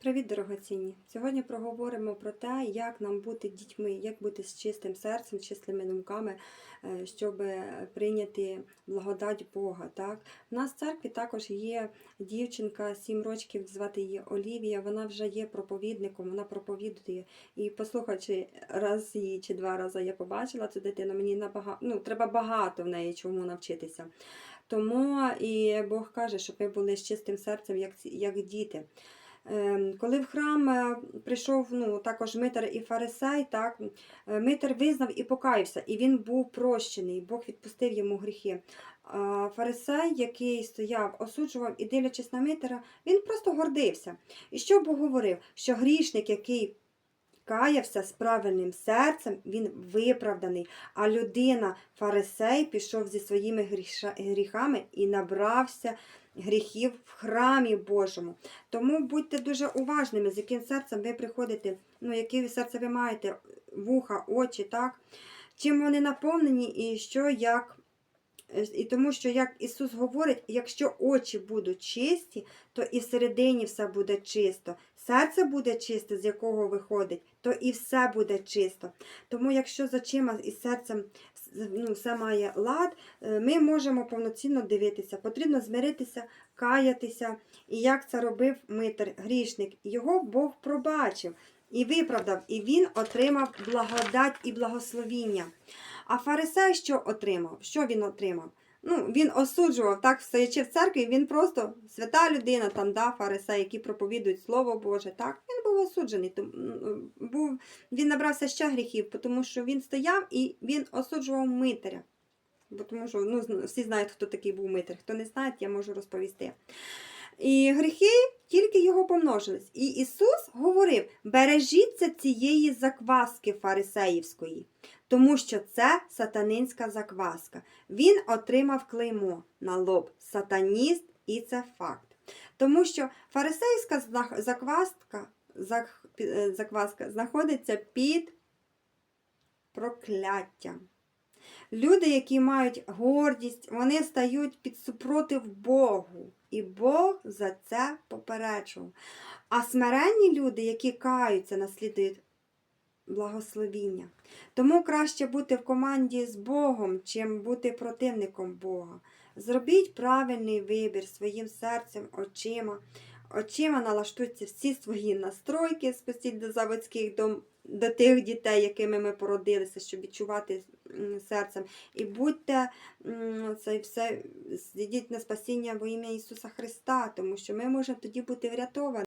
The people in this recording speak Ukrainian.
Привіт, дорогоцінні! Сьогодні проговоримо про те, як нам бути дітьми, як бути з чистим серцем, з чистими думками, е, щоб прийняти благодать Бога. Так? У нас в церкві також є дівчинка, 7 років, звати її Олівія. Вона вже є проповідником, вона проповідує. І послухаючи раз її чи два рази я побачила цю дитину, мені набагато ну, треба багато в неї чому навчитися. Тому і Бог каже, щоб ми були з чистим серцем, як, як діти. Ем, Коли в храм е, прийшов ну, також Митер і Фарисей, так, е, Митер визнав і покаявся, і він був прощений, Бог відпустив йому гріхи. А Фарисей, який стояв, осуджував і дивлячись на Митера, він просто гордився. І що Бог говорив? Що грішник, який каявся з правильним серцем, він виправданий. А людина, фарисей, пішов зі своїми гріхами і набрався гріхів в храмі Божому. Тому будьте дуже уважними, з яким серцем ви приходите, ну, яке серце ви маєте, вуха, очі, так? Чим вони наповнені і що як. І тому що, як Ісус говорить, якщо очі будуть чисті, то і всередині все буде чисто. Серце буде чисте, з якого виходить, то і все буде чисто. Тому, якщо з очима і серцем ну, все має лад, е, ми можемо повноцінно дивитися. Потрібно змиритися, каятися. І як це робив митар, грішник, його Бог пробачив і виправдав, і він отримав благодать і благословіння. А фарисей що отримав? Що він отримав? Ну, він осуджував, так, стоячи в церкві, він просто свята людина, там, да, фарисей, які проповідують Слово Боже, так, він був осуджений, тому, був, він набрався ще гріхів, тому що він стояв і він осуджував митаря. Бо тому що ну, всі знають, хто такий був митар. Хто не знає, я можу розповісти. І гріхи тільки його помножились. І Ісус говорив: бережіться цієї закваски фарисеївської, тому що це сатанинська закваска. Він отримав клеймо на лоб сатаніст, і це факт. Тому що фарисейська закваска, е, закваска знаходиться під прокляттям. Люди, які мають гордість, вони стають під супротив Богу. І Бог за це попереджував. А смиренні люди, які каються, наслідують благословіння. Тому краще бути в команді з Богом, чим бути противником Бога. Зробіть правильний вибір своїм серцем, очима. Очима налаштуйте всі свої настройки, спустіть до заводських до, до тих дітей, якими ми породилися, щоб відчувати серцем. І будьте це все, йдіть на спасіння во ім'я Ісуса Христа, тому що ми можемо тоді бути врятовані.